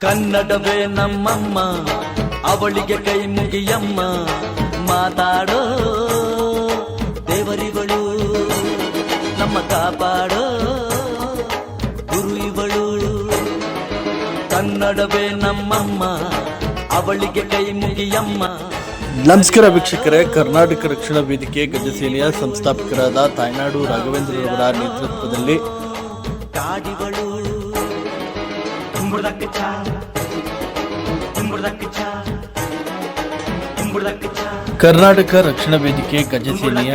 ಕನ್ನಡವೇ ನಮ್ಮಮ್ಮ ಅವಳಿಗೆ ಕೈ ಮುಗಿಯಮ್ಮ. ಮಾತಾಡೋ ದೇವರಿಗಳು ನಮ್ಮ ಕಾಪಾಡೋ ಗುರು ಇವಳು ಕನ್ನಡವೇ ನಮ್ಮಮ್ಮ ಅವಳಿಗೆ ಕೈ ಮುಗಿಯಮ್ಮ. ನಮಸ್ಕಾರ ವೀಕ್ಷಕರೇ ಕರ್ನಾಟಕ ರಕ್ಷಣಾ ವೇದಿಕೆ ಗಜಸೇನೆಯ ಸಂಸ್ಥಾಪಕರಾದ ತಾಯ್ನಾಡು ರಾಘವೇಂದ್ರರವರ ನೇತೃತ್ವದಲ್ಲಿ ಕಾಡಿಗಳು ಕರ್ನಾಟಕ ರಕ್ಷಣಾ ವೇದಿಕೆ ಗಜಸೇನೆಯ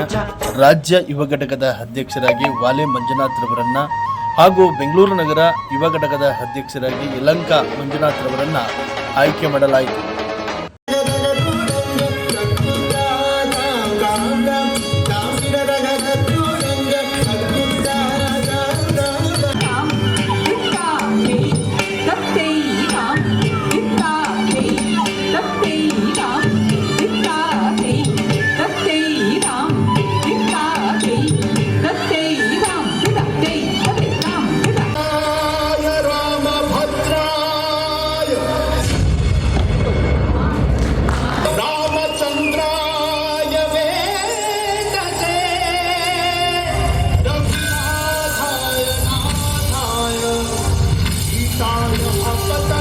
ರಾಜ್ಯ ಯುವ ಘಟಕದ ಅಧ್ಯಕ್ಷರಾಗಿ ವಾಲೆ ಮಂಜುನಾಥ್ ರವರನ್ನ ಹಾಗೂ ಬೆಂಗಳೂರು ನಗರ ಯುವ ಘಟಕದ ಅಧ್ಯಕ್ಷರಾಗಿ ಯಲಂಕ ಮಂಜುನಾಥ್ ರವರನ್ನ ಆಯ್ಕೆ ಮಾಡಲಾಯಿತು. 有好办法。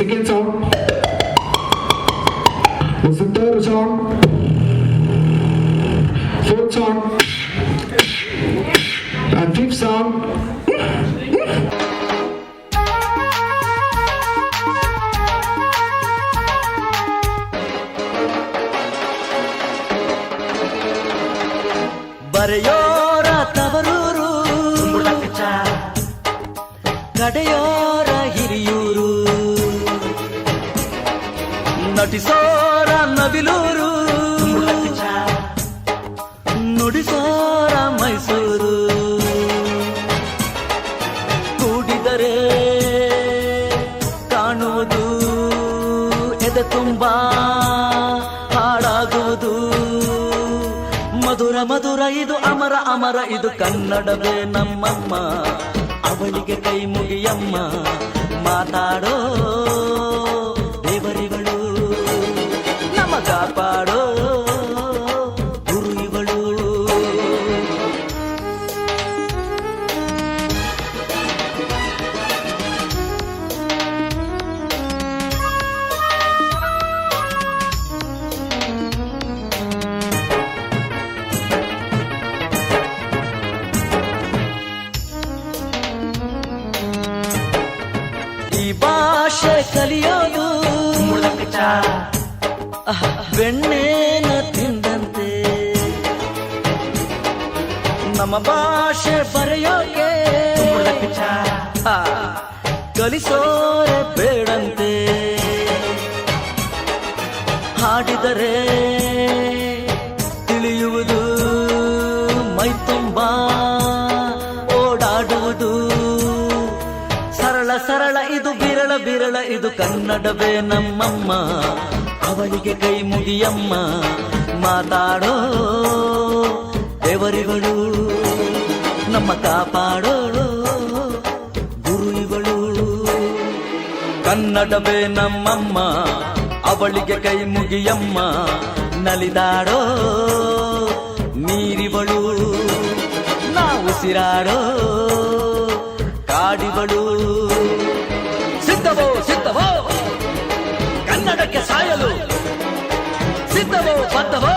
The second song. The third song. Fourth song. And fifth song. ಬರೆಯೋರ ತವರೂರು ಕಡೆಯೋರ ನಟಿಸೋರ ನವಿಲೂರು. ನುಡಿಸೋರ ಮೈಸೂರು. ಕೂಡಿದರೆ ಕಾಣುವುದು, ಎದೆ ತುಂಬಾ ಹಾಡಾಗುವುದು ಮಧುರ ಮಧುರ ಇದು, ಅಮರ ಅಮರ ಇದು, ಕನ್ನಡವೇ ನಮ್ಮಮ್ಮ. ಅವಳಿಗೆ ಕೈ ಮುಗಿಯಮ್ಮ, ಮಾತಾಡೋ ಕಲಿಯೋದು. ಬೆಣ್ಣೆ ಬೆಣ್ಣೆನ ತಿಂದಂತೆ. ನಮ್ಮ ಭಾಷೆ ಬರೆಯೋಕೆ. ಕಲಿಸೋರೆ ಬೇಡಂತೆ. ಹಾಡಿದರೆ ಇದು ಕನ್ನಡವೇ ನಮ್ಮಮ್ಮ. ಅವಳಿಗೆ ಕೈ ಮುಗಿಯಮ್ಮ. ಮಾತಾಡೋ ದೇವರಿಗಳು, ನಮ್ಮ ಕಾಪಾಡೋ ಗುರು ಇವಳು ಕನ್ನಡವೇ ನಮ್ಮಮ್ಮ. ಅವಳಿಗೆ ಕೈ ಮುಗಿಯಮ್ಮ. ನಲಿದಾಡೋ ನೀರಿವಳು. ನಾವು ಉಸಿರಾಡೋ 絶対もうバッタ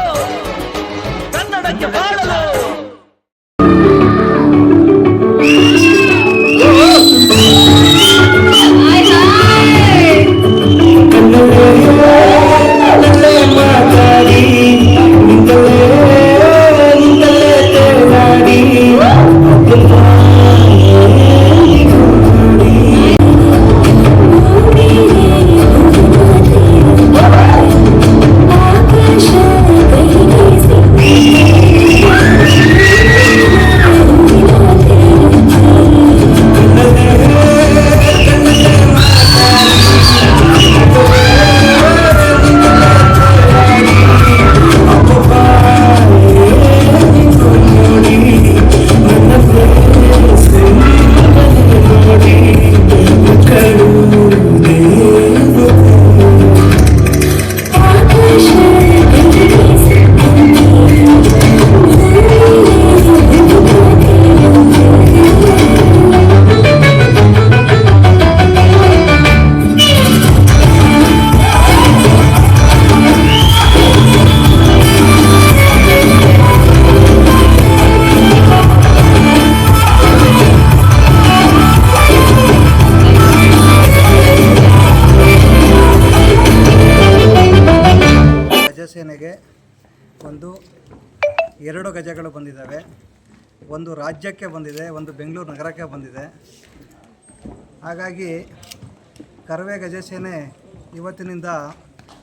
ಎರಡು ಗಜಗಳು ಬಂದಿದ್ದಾವೆ. ಒಂದು ರಾಜ್ಯಕ್ಕೆ ಬಂದಿದೆ, ಒಂದು ಬೆಂಗಳೂರು ನಗರಕ್ಕೆ ಬಂದಿದೆ. ಹಾಗಾಗಿ ಕರವೇ ಗಜಸೇನೆ ಇವತ್ತಿನಿಂದ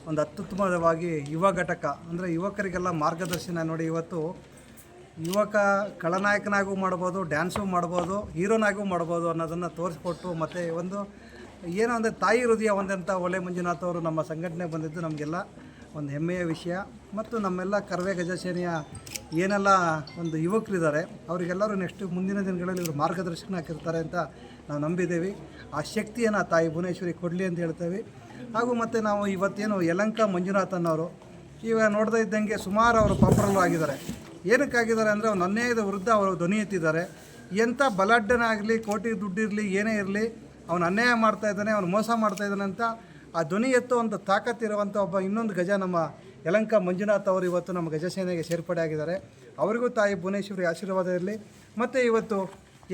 ಒಂದು ಅತ್ಯುತ್ತಮವಾಗಿ ಯುವ ಘಟಕ, ಅಂದರೆ ಯುವಕರಿಗೆಲ್ಲ ಮಾರ್ಗದರ್ಶನ ನೋಡಿ ಇವತ್ತು ಯುವಕ ಖಳನಾಯಕನಾಗೂ ಮಾಡ್ಬೋದು, ಡ್ಯಾನ್ಸು ಮಾಡ್ಬೋದು, ಹೀರೋನಾಗೂ ಮಾಡ್ಬೋದು ಅನ್ನೋದನ್ನು ತೋರಿಸ್ಕೊಟ್ಟು ಮತ್ತು ಒಂದು ಏನೋ ಅಂದರೆ ತಾಯಿ ಹೃದಯ ಒಂದಂತ ಒಲೆ ಮಂಜುನಾಥ್ ಅವರು ನಮ್ಮ ಸಂಘಟನೆ ಬಂದಿದ್ದು ನಮಗೆಲ್ಲ. ಒಂದು ಹೆಮ್ಮೆಯ ವಿಷಯ. ಮತ್ತು ನಮ್ಮೆಲ್ಲ ಕರವೇ ಗಜಸೇನೆಯ ಏನೆಲ್ಲ ಒಂದು ಯುವಕರಿದ್ದಾರೆ, ಅವರಿಗೆಲ್ಲರೂ ನೆಕ್ಸ್ಟ್ ಮುಂದಿನ ದಿನಗಳಲ್ಲಿ ಇವರು ಮಾರ್ಗದರ್ಶನ ಹಾಕಿರ್ತಾರೆ ಅಂತ ನಾವು ನಂಬಿದ್ದೇವೆ. ಆ ಶಕ್ತಿಯನ್ನು ತಾಯಿ ಭುವನೇಶ್ವರಿ ಕೊಡಲಿ ಅಂತ ಹೇಳ್ತೇವೆ. ಹಾಗೂ ಮತ್ತು ನಾವು ಇವತ್ತೇನು ಯಲಂಕ ಮಂಜುನಾಥ್ ಅನ್ನೋರು ಈಗ ನೋಡ್ತಾ ಇದ್ದಂಗೆ ಸುಮಾರು ಅವರು ಪಾಪರಲ್ಲೂ ಆಗಿದ್ದಾರೆ. ಏನಕ್ಕಾಗಿದ್ದಾರೆ ಅಂದರೆ ಒಂದು ಅನ್ಯಾಯದ ವಿರುದ್ಧ ಅವರು ಧ್ವನಿ ಎತ್ತಿದ್ದಾರೆ. ಎಂಥ ಬಲಾಢ್ಯನಾಗಲಿ ಕೋಟಿ ದುಡ್ಡಿರಲಿ, ಏನೇ ಇರಲಿ, ಅವನು ಅನ್ಯಾಯ ಮಾಡ್ತಾ ಇದ್ದಾನೆ, ಅವನು ಮೋಸ ಮಾಡ್ತಾ ಇದ್ದಾನೆ ಅಂತ ಆ ಧ್ವನಿ ಎತ್ತುವಂಥ ತಾಕತ್ತಿರುವಂಥ ಒಬ್ಬ ಇನ್ನೊಂದು ಗಜ ನಮ್ಮ ಯಲಂಕ ಮಂಜುನಾಥ್ ಅವರು ಇವತ್ತು ನಮ್ಮ ಗಜಸೇನೆಗೆ ಸೇರ್ಪಡೆ ಆಗಿದ್ದಾರೆ. ಅವರಿಗೂ ತಾಯಿ ಭುವನೇಶ್ವರಿ ಆಶೀರ್ವಾದ ಇರಲಿ. ಮತ್ತು ಇವತ್ತು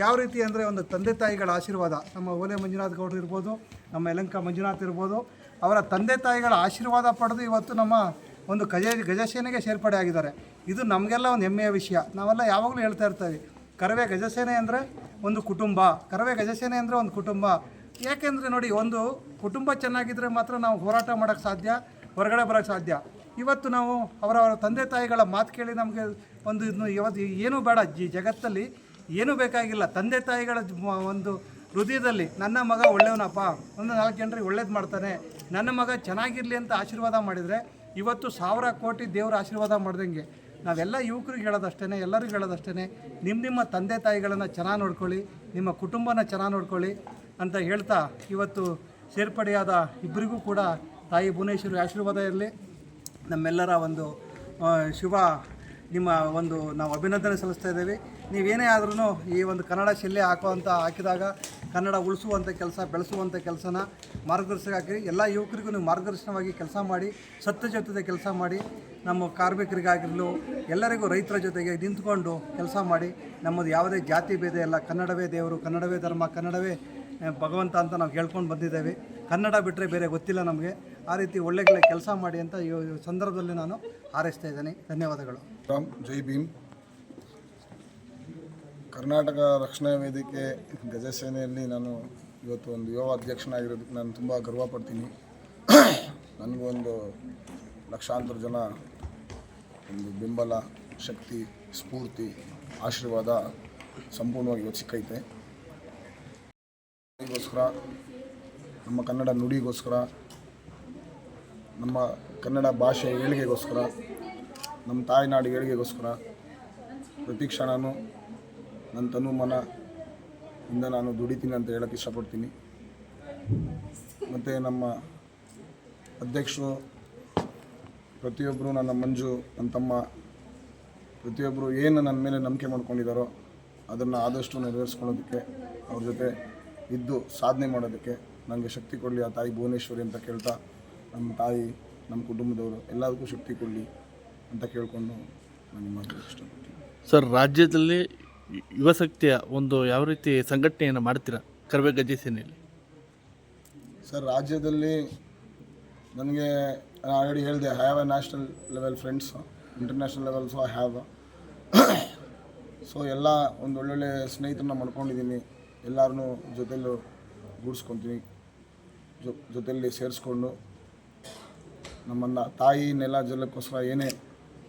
ಯಾವ ರೀತಿ ಅಂದರೆ ಒಂದು ತಂದೆ ತಾಯಿಗಳ ಆಶೀರ್ವಾದ, ನಮ್ಮ ಓಲೆ ಮಂಜುನಾಥ್ ಗೌಡರು ಇರ್ಬೋದು, ನಮ್ಮ ಯಲಂಕ ಮಂಜುನಾಥ್ ಇರ್ಬೋದು, ಅವರ ತಂದೆ ತಾಯಿಗಳ ಆಶೀರ್ವಾದ ಪಡೆದು ಇವತ್ತು ನಮ್ಮ ಒಂದು ಗಜ ಗಜಸೇನೆಗೆ ಸೇರ್ಪಡೆ ಆಗಿದ್ದಾರೆ. ಇದು ನಮಗೆಲ್ಲ ಒಂದು ಹೆಮ್ಮೆಯ ವಿಷಯ. ನಾವೆಲ್ಲ ಯಾವಾಗಲೂ ಹೇಳ್ತಾ ಇರ್ತೀವಿ, ಕರವೇ ಗಜಸೇನೆ ಅಂದರೆ ಒಂದು ಕುಟುಂಬ, ಕರವೇ ಗಜಸೇನೆ ಅಂದರೆ ಒಂದು ಕುಟುಂಬ. ಯಾಕೆಂದರೆ ನೋಡಿ, ಒಂದು ಕುಟುಂಬ ಚೆನ್ನಾಗಿದ್ದರೆ ಮಾತ್ರ ನಾವು ಹೋರಾಟ ಮಾಡೋಕ್ಕೆ ಸಾಧ್ಯ, ಹೊರಗಡೆ ಬರೋಕ್ಕೆ ಸಾಧ್ಯ. ಇವತ್ತು ನಾವು ಅವರ ಅವರ ತಂದೆ ತಾಯಿಗಳ ಮಾತು ಕೇಳಿ ನಮಗೆ ಒಂದು ಇದನ್ನು ಇವತ್ತು ಏನೂ ಬೇಡ. ಜಿ ಜಗತ್ತಲ್ಲಿ ಏನೂ ಬೇಕಾಗಿಲ್ಲ. ತಂದೆ ತಾಯಿಗಳ ಒಂದು ಹೃದಯದಲ್ಲಿ ನನ್ನ ಮಗ ಒಳ್ಳೆಯವನಪ್ಪ, ಒಂದು ನಾಲ್ಕು ಜನರಿಗೆ ಒಳ್ಳೇದು ಮಾಡ್ತಾನೆ, ನನ್ನ ಮಗ ಚೆನ್ನಾಗಿರಲಿ ಅಂತ ಆಶೀರ್ವಾದ ಮಾಡಿದರೆ ಇವತ್ತು ಸಾವಿರ ಕೋಟಿ ದೇವರ ಆಶೀರ್ವಾದ ಮಾಡ್ದಂಗೆ. ನಾವೆಲ್ಲ ಯುವಕರಿಗೆ ಹೇಳೋದಷ್ಟೇ ಎಲ್ಲರಿಗೂ ಹೇಳೋದಷ್ಟೇ ನಿಮ್ಮ ನಿಮ್ಮ ತಂದೆ ತಾಯಿಗಳನ್ನು ಚೆನ್ನಾಗಿ ನೋಡ್ಕೊಳ್ಳಿ, ನಿಮ್ಮ ಕುಟುಂಬನ ಚೆನ್ನಾಗಿ ನೋಡ್ಕೊಳ್ಳಿ. ಅಂತ ಹೇಳ್ತಾ ಇವತ್ತು ಸೇರ್ಪಡೆಯಾದ ಇಬ್ಬರಿಗೂ ಕೂಡ ತಾಯಿ ಭುವನೇಶ್ವರಿ ಆಶೀರ್ವಾದ ಇರಲಿ. ನಮ್ಮೆಲ್ಲರ ಒಂದು ಶುಭ ನಿಮ್ಮ ಒಂದು ನಾವು ಅಭಿನಂದನೆ ಸಲ್ಲಿಸ್ತಾ ಇದ್ದೇವೆ. ನೀವೇನೇ ಆದ್ರೂ ಈ ಒಂದು ಕನ್ನಡ ಶಿಲ್ಲೆ ಹಾಕುವಂಥ ಹಾಕಿದಾಗ ಕನ್ನಡ ಉಳಿಸುವಂಥ ಕೆಲಸ ಬೆಳೆಸುವಂಥ ಕೆಲಸನ ಮಾರ್ಗದರ್ಶಕ ಹಾಕಿ ಎಲ್ಲ ಯುವಕರಿಗೂ ನೀವು ಮಾರ್ಗದರ್ಶನವಾಗಿ ಕೆಲಸ ಮಾಡಿ ಸತ್ಯ ಜೊತೆ ಕೆಲಸ ಮಾಡಿ, ನಮ್ಮ ಕಾರ್ಮಿಕರಿಗಾಗಿರಲು, ಎಲ್ಲರಿಗೂ ರೈತರ ಜೊತೆಗೆ ನಿಂತ್ಕೊಂಡು ಕೆಲಸ ಮಾಡಿ, ನಮ್ಮದು ಯಾವುದೇ ಜಾತಿ ಭೇದ ಇಲ್ಲ. ಕನ್ನಡವೇ ದೇವರು, ಕನ್ನಡವೇ ಧರ್ಮ, ಕನ್ನಡವೇ ಭಗವಂತ ಅಂತ ನಾವು ಕೇಳ್ಕೊಂಡು ಬಂದಿದ್ದೇವೆ. ಕನ್ನಡ ಬಿಟ್ಟರೆ ಬೇರೆ ಗೊತ್ತಿಲ್ಲ ನಮಗೆ. ಆ ರೀತಿ ಒಳ್ಳೆ ಕೆಲಸ ಮಾಡಿ ಅಂತ ಈ ಸಂದರ್ಭದಲ್ಲಿ ನಾನು ಹಾರೈಸ್ತಾ ಇದ್ದೇನೆ. ಧನ್ಯವಾದಗಳು. ರಾಮ್, ಜೈ ಭೀಮ್. ಕರ್ನಾಟಕ ರಕ್ಷಣಾ ವೇದಿಕೆ ಗಜಸೇನೆಯಲ್ಲಿ ನಾನು ಇವತ್ತು ಒಂದು ಯುವ ಅಧ್ಯಕ್ಷನಾಗಿರೋದಕ್ಕೆ ನಾನು ತುಂಬ ಗರ್ವ ಪಡ್ತೀನಿ. ನನಗೊಂದು ಲಕ್ಷಾಂತರ ಜನ ಒಂದು ಬೆಂಬಲ, ಶಕ್ತಿ, ಸ್ಫೂರ್ತಿ, ಆಶೀರ್ವಾದ ಸಂಪೂರ್ಣವಾಗಿ ಇವತ್ತು ಸಿಕ್ಕೈತೆ. ಗೋಸ್ಕರ, ನಮ್ಮ ಕನ್ನಡ ನುಡಿಗೋಸ್ಕರ, ನಮ್ಮ ಕನ್ನಡ ಭಾಷೆ ಏಳಿಗೆಗೋಸ್ಕರ, ನಮ್ಮ ತಾಯ್ನಾಡು ಏಳಿಗೆಗೋಸ್ಕರ ಪ್ರತಿ ಕ್ಷಣವೂ ನನ್ನ ತನು ಮನ ಇಂದ ನಾನು ದುಡಿತೀನಿ ಅಂತ ಹೇಳಕ್ಕೆ ಇಷ್ಟಪಡ್ತೀನಿ. ಮತ್ತು ನಮ್ಮ ಅಧ್ಯಕ್ಷರು, ಪ್ರತಿಯೊಬ್ಬರು ನನ್ನ ಮಂಜು, ನನ್ನ ತಮ್ಮ, ಪ್ರತಿಯೊಬ್ಬರು ಏನು ನನ್ನ ಮೇಲೆ ನಂಬಿಕೆ ಮಾಡ್ಕೊಂಡಿದ್ದಾರೋ ಅದನ್ನು ಆದಷ್ಟು ನೆರವೇರಿಸ್ಕೊಳ್ಳೋದಕ್ಕೆ ಅವ್ರ ಜೊತೆ ಇದ್ದು ಸಾಧನೆ ಮಾಡೋದಕ್ಕೆ ನನಗೆ ಶಕ್ತಿ ಕೊಡಲಿ ಆ ತಾಯಿ ಭುವನೇಶ್ವರಿ ಅಂತ ಕೇಳ್ತಾ ನಮ್ಮ ತಾಯಿ ನಮ್ಮ ಕುಟುಂಬದವರು ಎಲ್ಲದಕ್ಕೂ ಶಕ್ತಿ ಕೊಡಲಿ ಅಂತ ಕೇಳಿಕೊಂಡು ನಾನು ಮಾತು ಇಷ್ಟಪಡ್ತೀನಿ. ಸರ್ ರಾಜ್ಯದಲ್ಲಿ ಯುವಶಕ್ತಿಯ ಒಂದು ಯಾವ ರೀತಿ ಸಂಘಟನೆಯನ್ನು ಮಾಡ್ತೀರಾ ಕರ್ವೆ ಗಜ್ಜೆ ಸೇನೆಯಲ್ಲಿ? ಸರ್ ರಾಜ್ಯದಲ್ಲಿ ನನಗೆ ನಾನು ಆಲ್ರೆಡಿ ಹೇಳಿದೆ I have a national level friends international level so I have so ಎಲ್ಲ ಒಂದು ಒಳ್ಳೊಳ್ಳೆ ಸ್ನೇಹಿತರನ್ನ ಮಾಡ್ಕೊಂಡಿದ್ದೀನಿ ಎಲ್ಲರನ್ನೂ ಜೊತೆಲೂ ಗೂಡಿಸ್ಕೊತೀನಿ ಜೊ ಜೊತೆಯಲ್ಲಿ ಸೇರಿಸ್ಕೊಂಡು ನಮ್ಮನ್ನು ತಾಯಿ ನೆಲ ಜಲಕ್ಕೋಸ್ಕರ ಏನೇ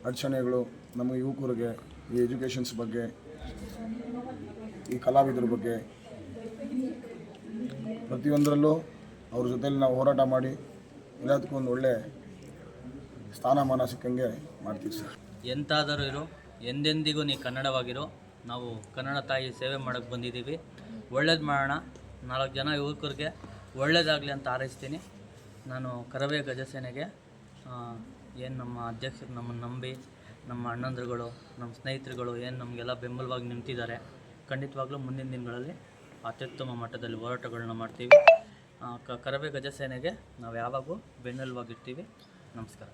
ಅಡಚಣೆಗಳು ನಮ್ಮ ಯುವಕರಿಗೆ, ಈ ಎಜುಕೇಷನ್ಸ್ ಬಗ್ಗೆ, ಈ ಕಲಾವಿದರ ಬಗ್ಗೆ ಪ್ರತಿಯೊಂದರಲ್ಲೂ ಅವ್ರ ಜೊತೆಲಿ ನಾವು ಹೋರಾಟ ಮಾಡಿ ಎಲ್ಲದಕ್ಕೂ ಒಂದು ಒಳ್ಳೆ ಸ್ಥಾನಮಾನ ಸಿಕ್ಕಂಗೆ ಮಾಡ್ತೀವಿ ಸರ್. ಎಂತಾದರೂ ಇರು, ಎಂದೆಂದಿಗೂ ನೀ ಕನ್ನಡವಾಗಿರೋ. ನಾವು ಕನ್ನಡ ತಾಯಿ ಸೇವೆ ಮಾಡೋಕ್ಕೆ ಬಂದಿದ್ದೀವಿ. ಒಳ್ಳೇದು ಮಾಡೋಣ. ನಾಲ್ಕು ಜನ ಯುವಕರಿಗೆ ಒಳ್ಳೇದಾಗಲಿ ಅಂತ ಹಾರೈಸ್ತೀನಿ. ನಾನು ಕರವೇ ಗಜಸೇನೆಗೆ ಏನು ನಮ್ಮ ಅಧ್ಯಕ್ಷರು ನಮ್ಮನ್ನು ನಂಬಿ, ನಮ್ಮ ಅಣ್ಣಂದ್ರುಗಳು, ನಮ್ಮ ಸ್ನೇಹಿತರುಗಳು ಏನು ನಮಗೆಲ್ಲ ಬೆಂಬಲವಾಗಿ ನಿಂತಿದ್ದಾರೆ, ಖಂಡಿತವಾಗ್ಲೂ ಮುಂದಿನ ದಿನಗಳಲ್ಲಿ ಅತ್ಯುತ್ತಮ ಮಟ್ಟದಲ್ಲಿ ಹೋರಾಟಗಳನ್ನ ಮಾಡ್ತೀವಿ. ಕ, ಕರವೇ ಗಜಸೇನೆಗೆ ನಾವು ಯಾವಾಗೂ ಬೆನ್ನೆಲುವಾಗಿರ್ತೀವಿ ನಮಸ್ಕಾರ.